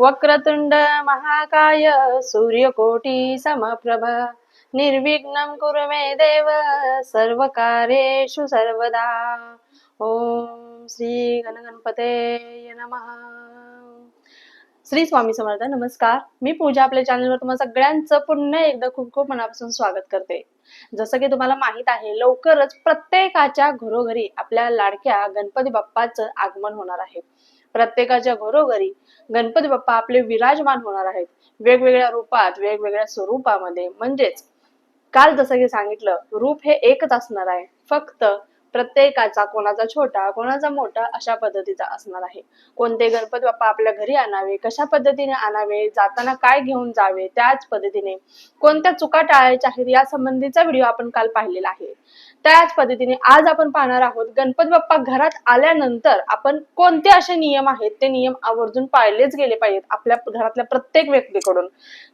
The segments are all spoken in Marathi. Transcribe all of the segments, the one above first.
वक्रतुंड महाकाय सूर्यकोटी समप्रभ निर्विघ्नं कुरु मे देव सर्व कार्येषु सर्वदा। ओम श्री गणगणपते नमः। श्री स्वामी समर्थ नमस्कार. मी पूजा आपल्या चॅनलवर तुम्हाला सगळ्यांचं पुन्हा एकदा खूप खूप मनापासून स्वागत करते. जसं की तुम्हाला माहीत आहे लवकरच प्रत्येकाच्या घरोघरी आपल्या लाडक्या गणपती बाप्पाचं आगमन होणार आहे. प्रत्येकाच्या घरोघरी गणपती बाप्पा आपले विराजमान होणार आहेत. वेगवेगळ्या रूपात वेगवेगळ्या स्वरूपामध्ये. म्हणजेच काल जसं की सांगितलं रूप हे एकच असणार आहे. फक्त प्रत्येकाचा कोणाचा छोटा कोणाचा मोठा अशा पद्धतीचा असणार आहे. कोणते गणपती बाप्पा आपल्या घरी आणावे कशा पद्धतीने आणावे जाताना काय घेऊन जावे त्याच पद्धतीने कोणत्या चुका टाळायच्या आहेत या संबंधीचा व्हिडिओ आपण काल पाहिलेला आहे. त्याच पद्धतीने आज आपण पाहणार आहोत गणपती बाप्पा घरात आल्यानंतर आपण कोणते असे नियम आहेत ते नियम आवर्जून पाळलेच गेले पाहिजेत आपल्या घरातल्या प्रत्येक व्यक्तीकडून.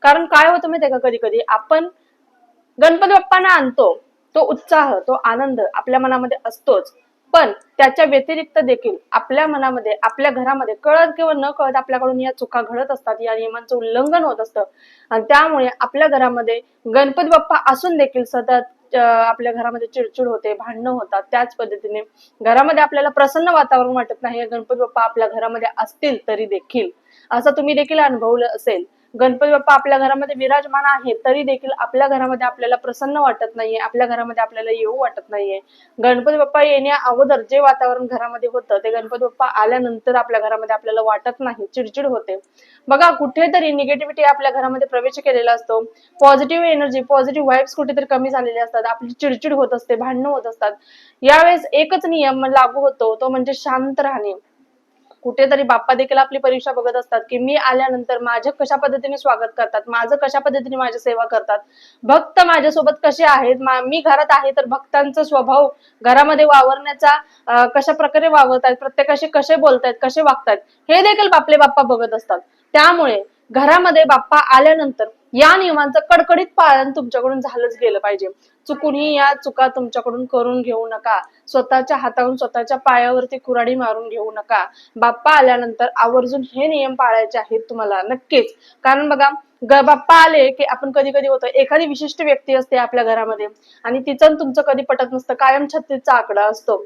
कारण काय होतं माहितीये का कधी कधी आपण गणपती बाप्पांना आणतो तो उत्साह तो आनंद आपल्या मनामध्ये असतोच. पण त्याच्या व्यतिरिक्त देखील आपल्या मनामध्ये आपल्या घरामध्ये कळत किंवा न कळत आपल्याकडून या चुका घडत असतात या नियमांचं उल्लंघन होत असतं. आणि त्यामुळे आपल्या घरामध्ये गणपती बाप्पा असून देखील सतत आपल्या घरामध्ये चिडचिड होते भांडणं होतात. त्याच पद्धतीने घरामध्ये आपल्याला प्रसन्न वातावरण वाटत नाही गणपती बाप्पा आपल्या घरामध्ये असतील तरी देखील. असं तुम्ही देखील अनुभवलं असेल. गणपती बाप्पा आपल्या घरामध्ये विराजमान आहे तरी देखील आपल्या घरामध्ये आपल्याला प्रसन्न वाटत नाहीये आपल्या घरामध्ये आपल्याला येऊ वाटत नाहीये. गणपती बाप्पा येण्या अगोदर जे वातावरण घरामध्ये होतं ते गणपती बाप्पा आल्यानंतर आपल्या घरामध्ये आपल्याला वाटत नाही चिडचिड होते. बघा कुठेतरी निगेटिव्हिटी आपल्या घरामध्ये प्रवेश केलेला असतो. पॉझिटिव्ह एनर्जी पॉझिटिव्ह वाईब्स कुठेतरी कमी झालेले असतात. आपली चिडचिड होत असते भांडणं होत असतात. यावेळेस एकच नियम लागू होतो तो म्हणजे शांत राहणे. कुठेतरी बाप्पा देखील आपली परीक्षा बघत असतात की मी आल्यानंतर माझे कशा पद्धतीने स्वागत करतात माझं कशा पद्धतीने माझी सेवा करतात. भक्त माझ्यासोबत कसे आहेत? मी घरात आहे तर भक्तांचा स्वभाव घरामध्ये वावरण्याचा कशा प्रकारे वावरतायत प्रत्येकाशी कसे बोलतायत कसे वागतायत हे देखील आपले बाप्पा बघत असतात. त्यामुळे घरामध्ये बाप्पा आल्यानंतर या नियमांचं कडकडीत पालन तुमच्याकडून झालंच गेलं पाहिजे. चुकूनही या चुका तुमच्याकडून करून घेऊ नका. स्वतःच्या हातावरून स्वतःच्या पायावरती कुराडी मारून घेऊ नका. बाप्पा आल्यानंतर आवर्जून हे नियम पाळायचे आहेत तुम्हाला नक्कीच. कारण बघा बाप्पा आले की आपण कधी कधी होतं एखादी विशिष्ट व्यक्ती असते आपल्या घरामध्ये आणि तिचं तुमचं कधी पटत नसतं कायम छत्तीसचा आकडा असतो.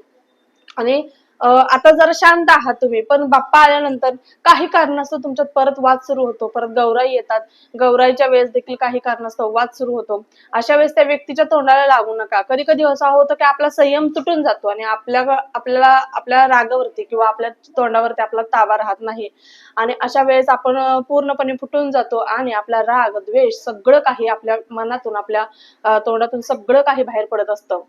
आणि आता जरा शांत आहात तुम्ही पण बाप्पा आल्यानंतर काही कारणास्तव तुमच्यात परत वाद सुरू होतो. परत गौराई येतात. गौराईच्या वेळेस देखील काही कारणास्तव वाद सुरू होतो. अशा वेळेस त्या व्यक्तीच्या तोंडाला लागू नका. कधी कधी असं होतं की आपला संयम तुटून जातो आणि आपल्या आपल्याला आपल्या रागावरती किंवा आपल्या तोंडावरती आपला ताबा राहत नाही. आणि अशा वेळेस आपण पूर्णपणे फुटून जातो आणि आपला राग द्वेष सगळं काही आपल्या मनातून आपल्या तोंडातून सगळं काही बाहेर पडत असतं.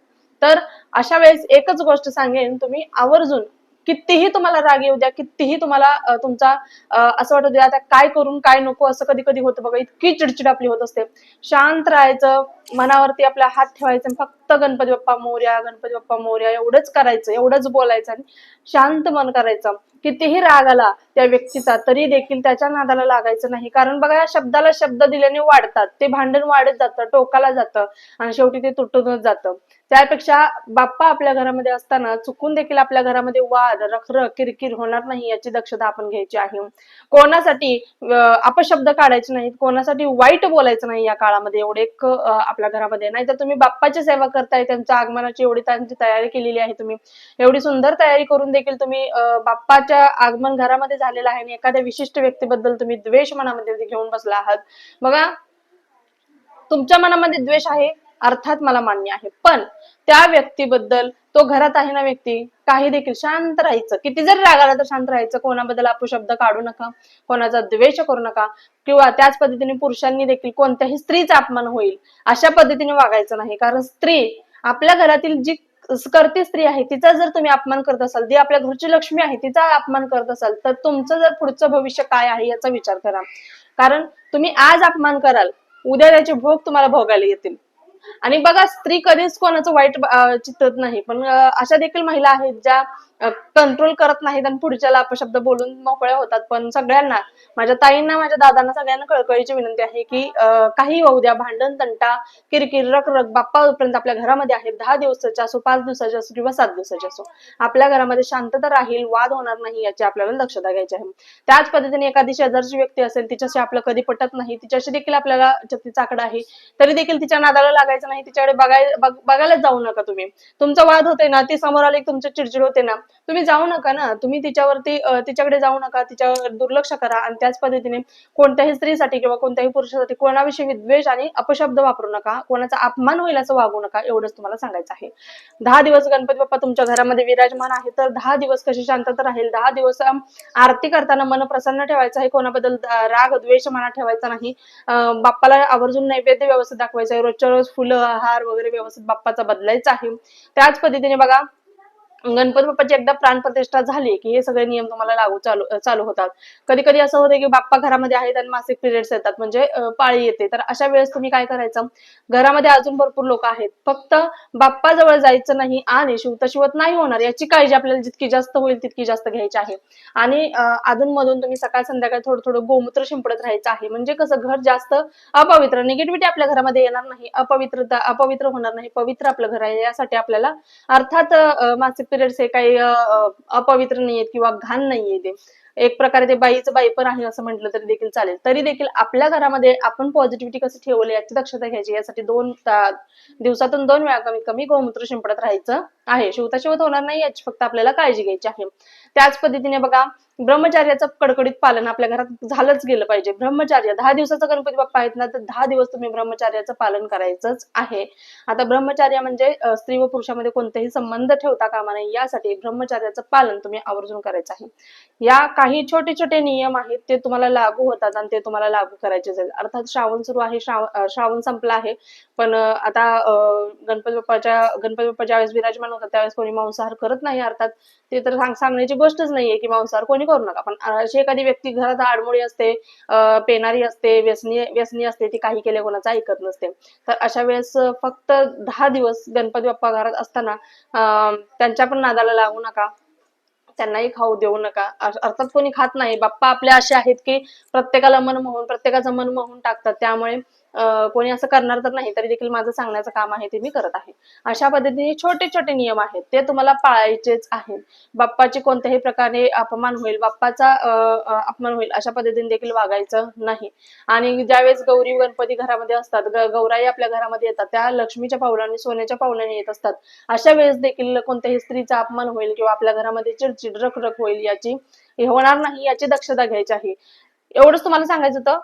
तर अशा वेळेस एकच गोष्ट सांगेन तुम्ही आवर्जून कितीही तुम्हाला राग येऊ द्या कितीही तुम्हाला तुमचा असं वाटू द्या आता काय करून काय नको असं कधी कधी होतं बघा इतकी चिडचिड आपली होत असते. शांत राहायचं मनावरती आपला हात ठेवायचा फक्त फक्त गणपती बाप्पा मोर्या गणपती बाप्पा मोर्या एवढंच करायचं एवढंच बोलायचं आणि शांत मन करायचं. कितीही राग आला त्या व्यक्तीचा तरी देखील त्याच्या नादाला लागायचं नाही. कारण बघा या शब्दाला शब्द दिल्याने वाढतात. ते भांडण वाढत जातं टोकाला जातं आणि शेवटी ते तुटूनच जातं. त्यापेक्षा बाप्पा आपल्या घरामध्ये असताना चुकून देखील आपल्या घरामध्ये वाद रखरख किरकिर होणार नाही याची दक्षता आपण घ्यायची आहे. कोणासाठी अपशब्द काढायचे नाहीत. कोणासाठी वाईट बोलायचं नाही या काळामध्ये. एवढे एक आपल्या घरामध्ये. नाही तर तुम्ही बाप्पाची सेवा करताय त्यांच्या आगमनाची एवढी त्यांची तयारी केलेली आहे तुम्ही. एवढी सुंदर तयारी करून देखील तुम्ही बाप्पाच्या आगमन घरामध्ये झालेलं आहे आणि एखाद्या विशिष्ट व्यक्तीबद्दल तुम्ही द्वेष मनामध्ये घेऊन बसला आहात. बघा तुमच्या मनामध्ये द्वेष आहे अर्थात मला मान्य आहे. पण त्या व्यक्तीबद्दल तो घरात आहे ना व्यक्ती काही देखील शांत राहायचं. किती जरी राग आला तर शांत राहायचं. कोणाबद्दल अपशब्द काढू नका कोणाचा द्वेष करू नका किंवा त्याच पद्धतीने पुरुषांनी देखील कोणत्याही स्त्रीचा अपमान होईल अशा पद्धतीने वागायचं नाही. कारण स्त्री आपल्या घरातील जी करती स्त्री आहे तिचा जर तुम्ही अपमान करत असाल जी आपल्या घरची लक्ष्मी आहे तिचा अपमान करत असाल तर तुमचं जर पुढचं भविष्य काय आहे याचा विचार करा. कारण तुम्ही आज अपमान कराल उद्या त्याचे भोग तुम्हाला भोगायला येतील. आणि बघा स्त्री कधीच कोणाचं वाईट चित्तत नाही. पण अशा देखील महिला आहेत ज्या कंट्रोल करत नाहीत आणि पुढच्याला अपशब्द बोलून मोकळ्या होतात. पण सगळ्यांना माझ्या ताईंना माझ्या दादांना सगळ्यांना कळकळीची विनंती आहे की काही होऊ द्या भांडण तंटा किरकिर रक रक बाप्पा पर्यंत आपल्या घरामध्ये आहेत. दहा दिवसाच्या असो पाच दिवसाचे असो किंवा सात दिवसाचे असो आपल्या घरामध्ये शांतता राहील वाद होणार नाही याची आपल्याला दक्षता घ्यायची आहे. त्याच पद्धतीने एखादी शेजारची व्यक्ती असेल तिच्याशी आपलं कधी पटत नाही तिच्याशी देखील आपल्याला तिचा आकडा आहे तरी देखील तिच्या नादाला लागायचं नाही तिच्याकडे बघाय बघायलाच जाऊ नका तुम्ही. तुमचा वाद होते ना ती समोर आली तुमची चिडचिड होते ना तुम्ही जाऊ नका ना. तुम्ही तिच्यावरती तिच्याकडे जाऊ नका. तिच्यावर दुर्लक्ष करा आणि त्याच पद्धतीने कोणत्याही स्त्रीसाठी किंवा कोणत्याही पुरुषासाठी कोणाविषयी विद्वेष आणि अपशब्द वापरू नका. कोणाचा अपमान होईल असं वागू नका एवढंच तुम्हाला सांगायचं आहे. दहा दिवस गणपती बाप्पा तुमच्या घरामध्ये विराजमान आहे तर दहा दिवस कशी शांतता राहील? दहा दिवस आरती करताना मन प्रसन्न ठेवायचं आहे कोणाबद्दल राग द्वेष मनात ठेवायचा नाही. बाप्पाला आवर्जून नैवेद्य व्यवस्थित दाखवायचं आहे. रोजच्या रोज फुलं हार वगैरे व्यवस्थित बाप्पाचा बदलायचा आहे. त्याच पद्धतीने बघा गणपती बाप्पाची एकदा प्राणप्रतिष्ठा झाली की हे सगळे नियम तुम्हाला लागू चालू चालू होतात. कधी कधी असं होतं की बाप्पा घरामध्ये आहेत आणि मासिक पिरियड्स येतात. म्हणजे पाळी येते. तर अशा वेळेस तुम्ही काय करायचं? घरामध्ये अजून भरपूर लोक आहेत. फक्त बाप्पा जवळ जायचं नाही आणि शिवता शिवत नाही होणार याची काळजी आपल्याला जितकी जास्त होईल तितकी जास्त घ्यायची आहे. आणि अधून मधून तुम्ही सकाळ संध्याकाळ थोडं थोडं गोमूत्र शिंपडत राहायचं आहे. म्हणजे कसं घर जास्त अपवित्र निगेटिव्हिटी आपल्या घरामध्ये येणार नाही. अपवित्रता अपवित्र होणार नाही. पवित्र आपलं घर आहे. यासाठी आपल्याला अर्थात मासिक पिरियड्स हे काही अं, अपवित्र नाहीयेत किंवा घाण नाहीये ते. एक प्रकारे ते बाईचं बाई पण आहे असं म्हटलं तरी देखील चालेल. तरी देखील आपल्या घरामध्ये आपण पॉझिटिव्हिटी कशी ठेवली याची दक्षता घ्यायची यासाठी दोन दिवसातून दोन वेळा कमीत कमी गोमूत्र शिंपडत राहायचं आहे. शिवता शिवत होणार नाही याची फक्त आपल्याला काळजी घ्यायची आहे. त्याच पद्धतीने बघा ब्रह्मचार्याचं कडकडीत पालन आपल्या घरात झालंच गेलं पाहिजे. ब्रह्मचार्य दहा दिवसाचा गणपती बाप्पा आहेत ना तर दहा दिवस तुम्ही ब्रह्मचार्याचं पालन करायचंच आहे. आता ब्रह्मचार्य म्हणजे स्त्री व पुरुषामध्ये कोणतेही संबंध ठेवता कामा नये यासाठी ब्रह्मचार्याचं पालन तुम्ही आवर्जून करायचं आहे. या काही छोटे छोटे नियम आहेत ते तुम्हाला लागू होतात आणि ते तुम्हाला लागू करायचे आहेत. अर्थात श्रावण सुरू आहे श्रावण श्रावण संपला आहे. पण आता गणपती बाप्पाच्या गणपती बाप्पा ज्यावेळेस विराजमान होतात त्यावेळेस कोणी मांसाहार करत नाही अर्थात. ते तर सांग सांगण्याची गोष्टच नाहीये की मांसाहार कोणी करू नका. पण अशी एखादी व्यक्ती घरात आडमोडी असते पेनारी असते व्यसनी व्यसनी असते ती काही केले कोणाचं ऐकत नसते. तर अशा वेळेस फक्त दहा दिवस गणपती बाप्पा घरात असताना अं, त्यांच्या पण नादाला लागू नका. त्यांनाही खाऊ देऊ नका. अर्थात कोणी खात नाही. बाप्पा आपले असे आहेत की प्रत्येकाला मन मोहून प्रत्येकाचं मन मोहून टाकतात. त्यामुळे कोणी असं करणार तर नाही तरी देखील माझं सांगण्याचं काम आहे ते मी करत आहे. अशा पद्धतीने छोटे छोटे नियम आहेत ते तुम्हाला पाळायचेच आहेत. बाप्पाचे कोणत्याही प्रकारे अपमान होईल बाप्पाचा अपमान होईल अशा पद्धतीने देखील वागायचं नाही. आणि ज्यावेळेस गौरी गणपती घरामध्ये असतात गौराई आपल्या घरामध्ये येतात त्या लक्ष्मीच्या पावलाने सोन्याच्या पावलाने येत असतात. अशा वेळेस देखील कोणत्याही स्त्रीचा अपमान होईल किंवा आपल्या घरामध्ये चिडचिड रखरख होईल याची होणार नाही याची दक्षता घ्यायची आहे. एवढंच तुम्हाला सांगायचं होतं?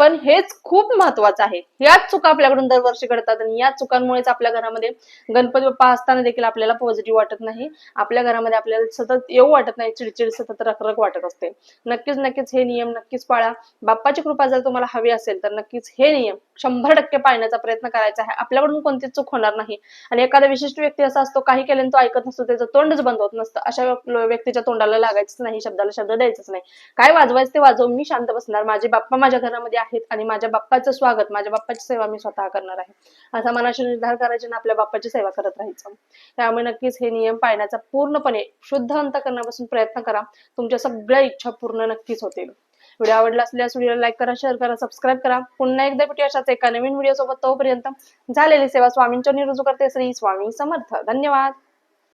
पण हेच खूप महत्वाचं आहे. याच चुका आपल्याकडून दरवर्षी घडतात आणि या चुकांमुळेच आपल्या घरामध्ये गणपती बाप्पा असताना देखील आपल्याला पॉझिटिव्ह वाटत नाही. आपल्या घरामध्ये आपल्याला सतत येऊ वाटत नाही. चिडचिड सतत रखरख वाटत असते. नक्कीच नक्कीच हे नियम नक्कीच पाळा. बाप्पाची कृपा जर तुम्हाला हवी असेल तर नक्कीच हे नियम शंभर टक्के पाळण्याचा प्रयत्न करायचा आहे. आपल्याकडून कोणतीच चूक होणार नाही. आणि एखादा विशिष्ट व्यक्ती असा असतो काही केल्याने तो ऐकत नसतो त्याचं तोंडच बंद होत नसतं. अशा व्यक्तीच्या तोंडाला लागायचंच नाही शब्दाला शब्द द्यायचंच नाही. काय वाजवायचं ते वाजव मी शांत बसणार. माझे बाप्पा माझ्या घरामध्ये आहेत आणि माझ्या बाप्पाचं स्वागत माझ्या बाप्पाची सेवा मी स्वतः करणार आहे. असा मनाशी निर्धार करायचे आणि आपल्या बाप्पाची सेवा करत राहायचं. त्यामुळे नक्कीच हे नियम पाळण्याचा पूर्णपणे शुद्ध अंत करण्यापासून प्रयत्न करा. तुमच्या सगळ्या इच्छा पूर्ण नक्कीच होतील. व्हिडिओ आवडला असल्यास व्हिडिओला लाईक करा शेअर करा सबस्क्राईब करा. पुन्हा एकदा भेटूया अशाच एका नवीन व्हिडिओ सोबत तोपर्यंत झालेली सेवा स्वामींच्या रुजू करते. श्री स्वामी समर्थ. धन्यवाद.